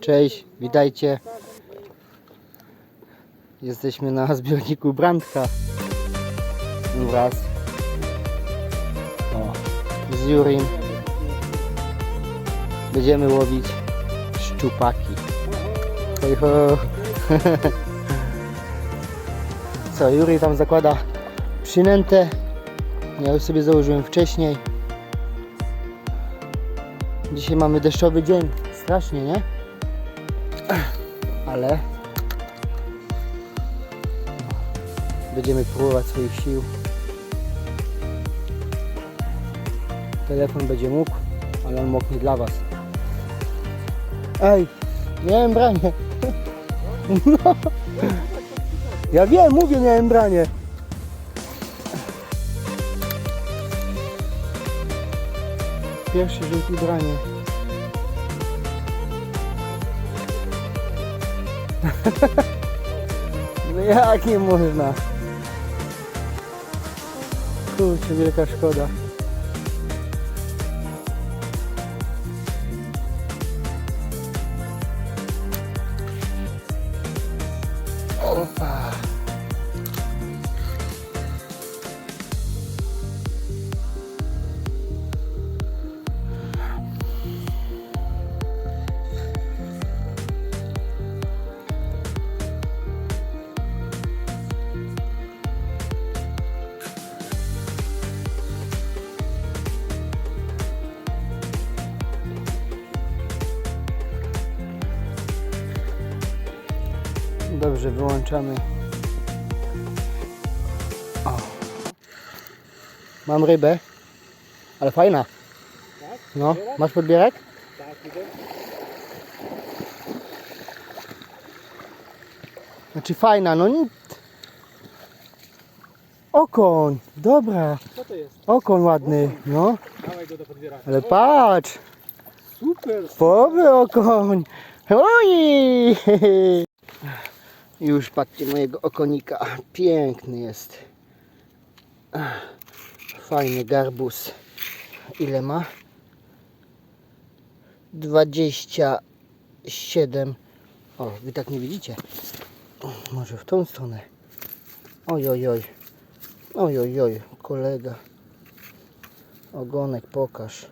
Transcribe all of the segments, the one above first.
Cześć, witajcie. Jesteśmy na zbiorniku Brandka. Wraz. O, z Jurim. Będziemy łowić szczupaki. Hoj, ho. Co, Juri tam zakłada przynętę. Ja już sobie założyłem wcześniej. Dzisiaj mamy deszczowy dzień. Strasznie, nie? Ale będziemy próbować swoich sił. Telefon będzie mógł, ale on mógł nie dla Was. Ej, miałem branie. No. Ja wiem, mówię, miałem branie. Pierwszy i branie. No jak można? Kurczę, wielka szkoda. Dobrze, wyłączamy. O. Mam rybę, ale fajna. Tak? No, masz podbierak? Tak, idę. Znaczy fajna, no nic. Okoń, dobra, Co to jest? okoń ładny, no. Dawaj go do. Ale patrz, Super! powy okoń. Oj! Już patrzcie mojego okonika, piękny jest. Fajny garbus. Ile ma? 27. O, wy tak nie widzicie. Może w tą stronę. Oj, oj, oj. Oj, oj, oj, kolega. Ogonek, pokaż.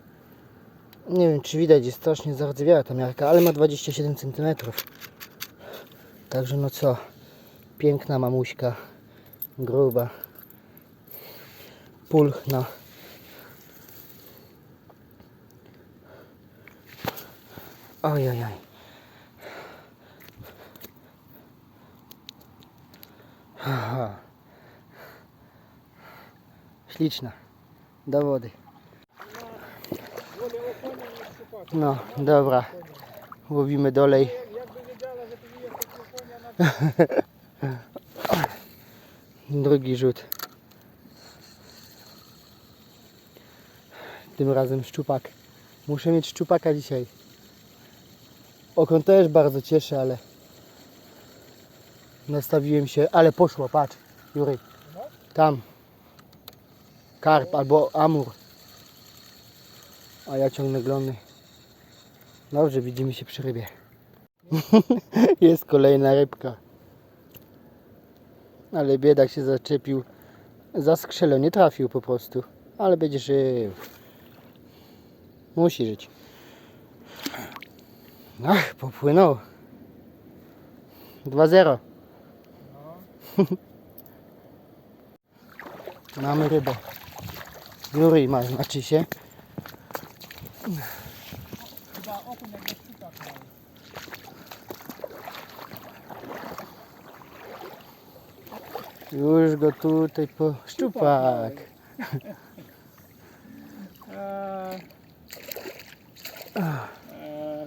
Nie wiem, czy widać, jest strasznie zardzewiała ta miarka, ale ma 27 cm. Także no co, piękna mamuśka, gruba, pulchna. Oj, oj. Aha. Śliczna. Do wody. No, dobra. Łowimy dolej. Jakby wiedziała, że ty nie jesteś okonia na... Drugi rzut. Tym razem szczupak. Muszę mieć szczupaka dzisiaj. Okon też bardzo cieszy, ale nastawiłem się, ale poszło, patrz, Jury. Tam. Karp albo amur. A ja ciągnę glony. Dobrze, widzimy się przy rybie. Jest kolejna rybka. Ale biedak się zaczepił. Za skrzelę nie trafił po prostu. Ale będzie żył. Musi żyć. Ach, popłynął. 2-0. Mamy rybę. Jury ma, znaczy się. Chyba jakby szczupak mały. Już go tutaj po... Szczupak.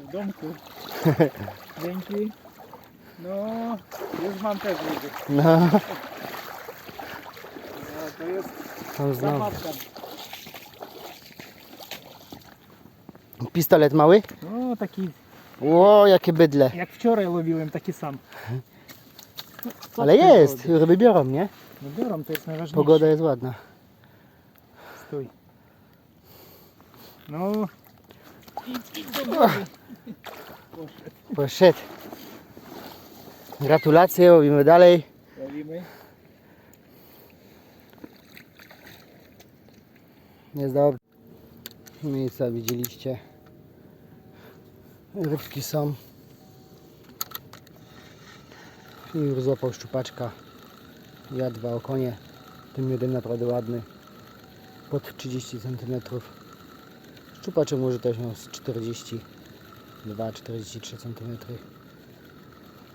W domku. Dzięki. No, już mam też ryby. No, A, to jest tam znowu. Pistolet mały? No, taki, Ło, jakie bydle. jak wczoraj łowiłem, taki sam. Ale jest, ryby biorą, nie? No biorą, to jest najważniejsze. Pogoda jest ładna. Stój. No. Idź, idź do wody. Poszedł. Gratulacje, robimy dalej. Robimy. Jest dobrze. Co widzieliście? Rybki są. I już złapał szczupaczka. Ja dwa okonie. Tym jeden naprawdę ładny. Pod 30 cm. Szczupaczek może też miał z 42-43 cm.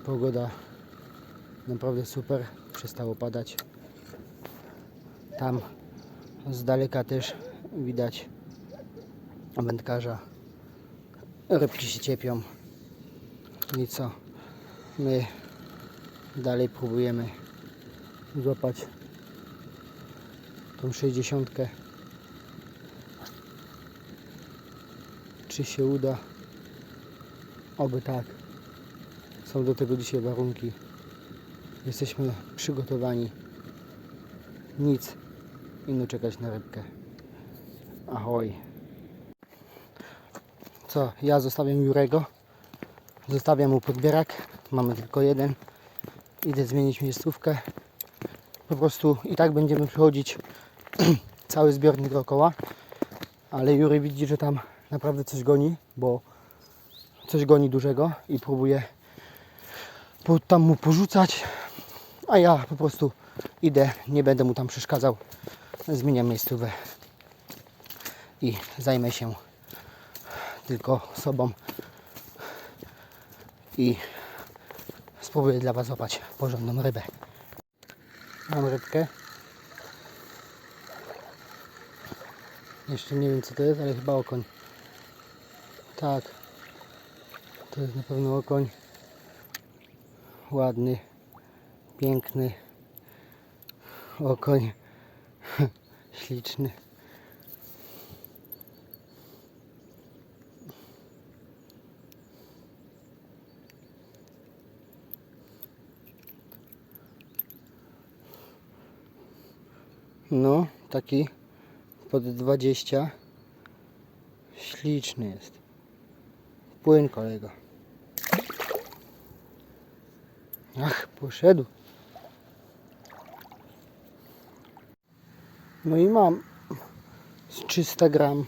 Pogoda naprawdę super. Przestało padać. Tam z daleka też widać wędkarza. Rybki się ciepią. I co? My dalej próbujemy złapać tą 60. Czy się uda? Oby tak. Są do tego dzisiaj warunki. Jesteśmy przygotowani. Nic ino czekać na rybkę. Ahoj. Co, ja zostawiam Jurego. Zostawiam mu podbierak. Mamy tylko jeden. Idę zmienić miejscówkę. Po prostu i tak będziemy przechodzić cały zbiornik dookoła. Ale Jury widzi, że tam naprawdę coś goni, bo coś goni dużego i próbuje tam mu porzucać. A ja po prostu idę, nie będę mu tam przeszkadzał zmieniam miejscówę i zajmę się tylko sobą i spróbuję dla Was złapać porządną rybę. Mam rybkę. Jeszcze nie wiem co to jest, ale chyba okoń. Tak. To jest na pewno okoń. Ładny, piękny okoń. Śliczny. No, taki pod 20. Śliczny jest. Płyn kolego. Ach, poszedł. No i mam z 300 gram.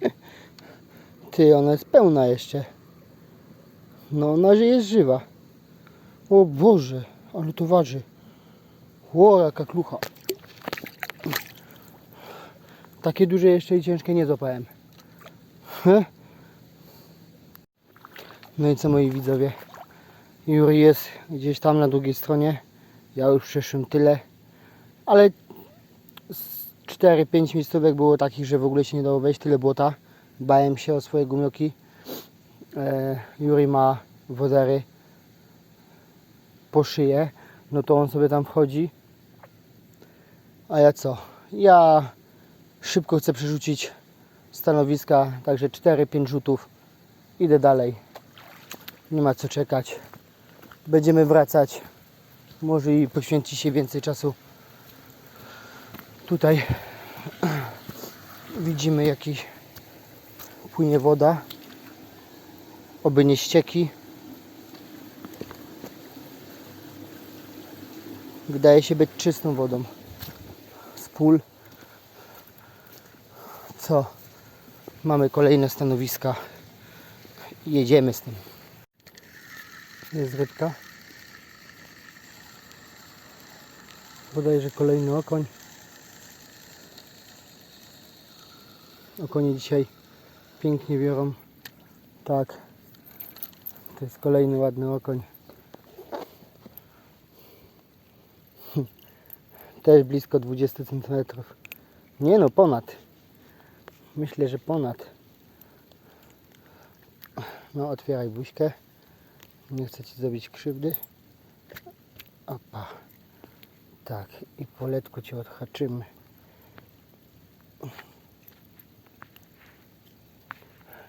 Ty, ona jest pełna jeszcze. No, ona jest żywa. O Boże, ale to waży. Ło, jaka klucha. Takie duże jeszcze i ciężkie nie złapałem. He? No i co moi widzowie? Juri jest gdzieś tam na drugiej stronie. Ja już przeszłem tyle. Ale 4-5 miejscówek było takich, że w ogóle się nie dało wejść, tyle błota. Bałem się o swoje gumioki. E, Juri ma wozery po szyję, no to on sobie tam wchodzi. A ja co? Ja szybko chcę przerzucić stanowiska, także 4-5 rzutów. Idę dalej. Nie ma co czekać. Będziemy wracać. Może i poświęci się więcej czasu Tutaj widzimy jakiś płynie woda. Oby nie ścieki. Wydaje się być czystą wodą. Z pól. Co? Mamy kolejne stanowiska. Jedziemy z tym. Jest rybka. Bodajże kolejny okoń. Okonie dzisiaj pięknie biorą. Tak. To jest kolejny ładny okoń. Też blisko 20 cm. Nie no, ponad. Myślę, że ponad. No, otwieraj buźkę. Nie chcę Ci zrobić krzywdy. Opa. Tak, i poletku Cię odhaczymy.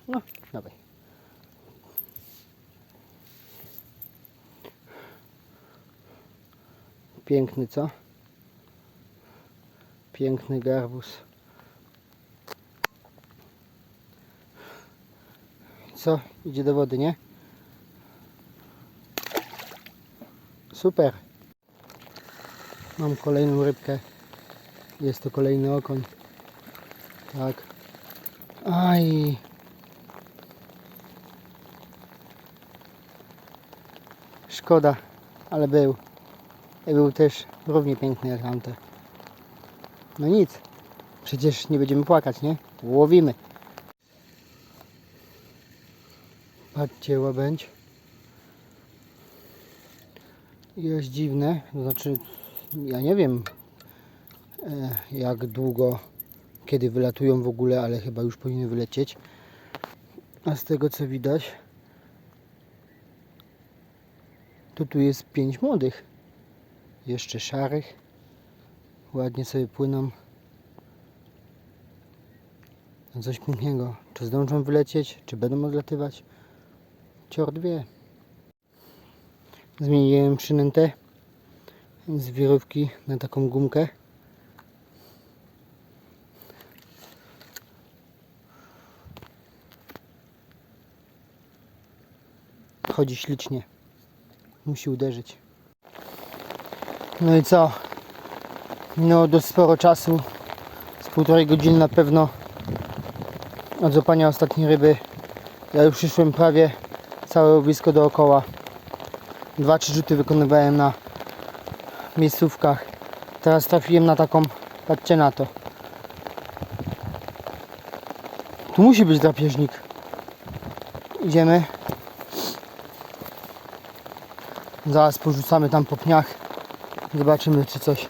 No, dawaj. Piękny, co? Piękny garbus. Co? Idzie do wody, nie? Super. Mam kolejną rybkę. Jest to kolejny okoń. Tak. Aj. Szkoda, ale był. I był też równie piękny jak tamte. No nic. Przecież nie będziemy płakać, nie? Łowimy. Patrzcie, łabędź. Jest dziwne, to znaczy ja nie wiem e, jak długo, kiedy wylatują w ogóle, ale chyba już powinny wylecieć. A z tego co widać, to tu jest pięć młodych. Jeszcze szarych. Ładnie sobie płyną. Coś pięknego. Czy zdążą wylecieć, czy będą odlatywać? Ciort wie. Zmieniłem przynętę z wirówki na taką gumkę. Chodzi ślicznie. Musi uderzyć. No i co? Minęło dość sporo czasu. Z półtorej godziny na pewno od złapania ostatniej ryby. Ja już przyszłem prawie całe łowisko dookoła. Dwa, trzy rzuty wykonywałem na miejscówkach. Teraz trafiłem na taką, patrzcie na to. Tu musi być drapieżnik. Idziemy. Zaraz porzucamy tam po pniach. Zobaczymy czy coś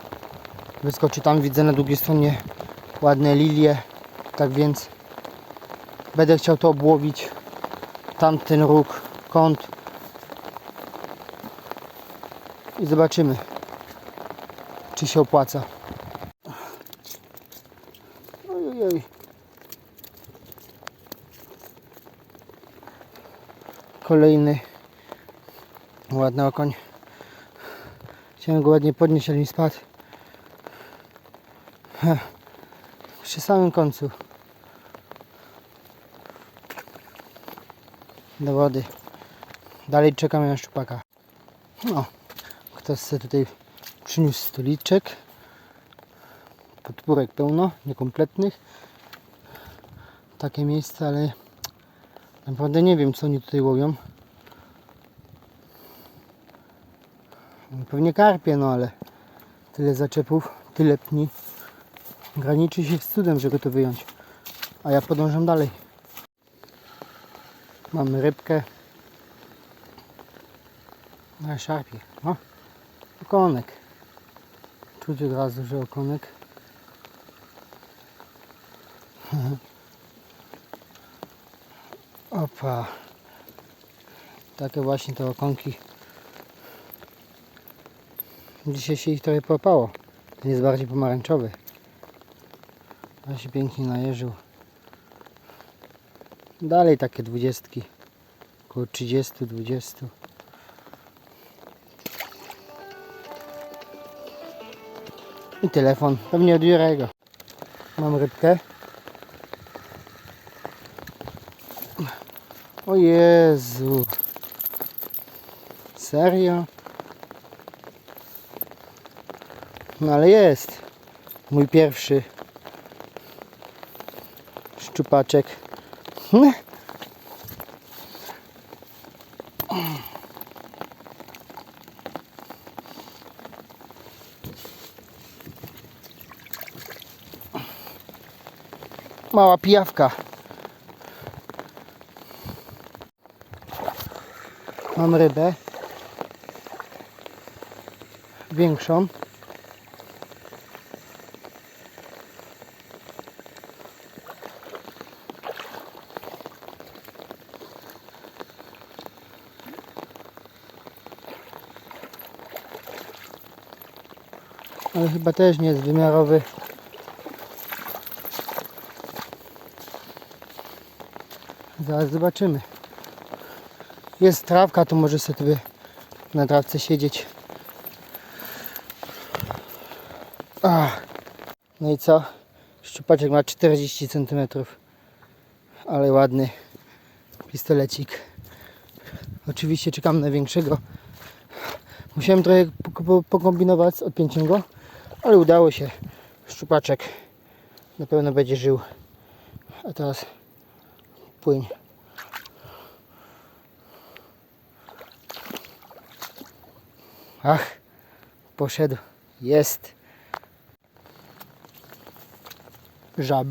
wyskoczy. Tam widzę na drugiej stronie ładne lilie. Tak więc będę chciał to obłowić. Tamten róg, kąt. I zobaczymy czy się opłaca. Oj, oj, oj. Kolejny ładny okoń. Chciałem go ładnie podnieść, ale mi spadł. Przy samym końcu. Do wody. Dalej czekamy na szczupaka. No, ktoś sobie tutaj przyniósł stoliczek. Podpórek pełno, niekompletnych. Takie miejsce, ale naprawdę nie wiem co oni tutaj łowią. Pewnie karpie, no ale tyle zaczepów, tyle pni. Graniczy się z cudem, żeby to wyjąć. A ja podążam dalej. Mamy rybkę. Na szarpie. O, okonek. Czuć od razu, że okonek. Opa. Takie właśnie te okonki. Dzisiaj się ich trochę popało. Ten jest bardziej pomarańczowy. Ale się pięknie najeżył. Dalej takie dwudziestki. Około 30, 20. I telefon. Pewnie od Jurego. Mam rybkę. O Jezu. Serio? No ale jest. Mój pierwszy szczupaczek. Mała pijawka. Mam rybę. Większą. Ale chyba też nie jest wymiarowy. Zaraz zobaczymy. Jest trawka, to może sobie na trawce siedzieć. No i co? Szczupaczek ma 40 cm. Ale ładny. pistolecik. Oczywiście czekam na większego. Musiałem trochę po- po- pokombinować z odpięciem go, ale udało się. Szczupaczek na pewno będzie żył. A teraz płyń. Ach, poszedł. Jest. Żab.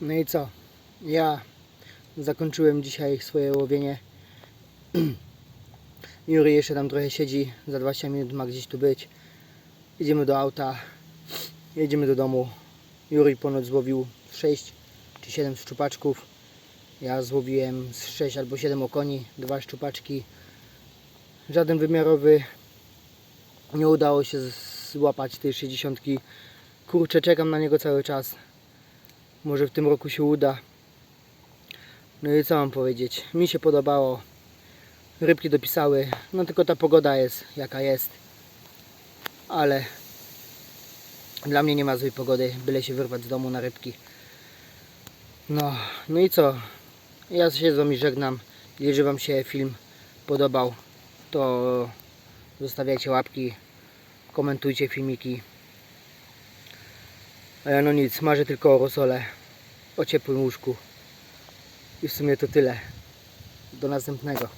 No i co? Ja zakończyłem dzisiaj swoje łowienie. Juri jeszcze tam trochę siedzi, za 20 minut ma gdzieś tu być. Jedziemy do auta, jedziemy do domu. Juri ponoć złowił 6 czy 7 szczupaczków. Ja złowiłem z 6 albo 7 okoni, dwa szczupaczki. Żaden wymiarowy. Nie udało się złapać tej 60. Kurczę, czekam na niego cały czas. Może w tym roku się uda. No i co mam powiedzieć? Mi się podobało. Rybki dopisały. No tylko ta pogoda jest jaka jest. Ale dla mnie nie ma złej pogody. Byle się wyrwać z domu na rybki. No, no i co? Ja się z wami żegnam. Jeżeli wam się film podobał, to zostawiajcie łapki, komentujcie filmiki. A ja no nic, marzę tylko o rosole, o ciepłym łóżku. I w sumie to tyle. Do następnego.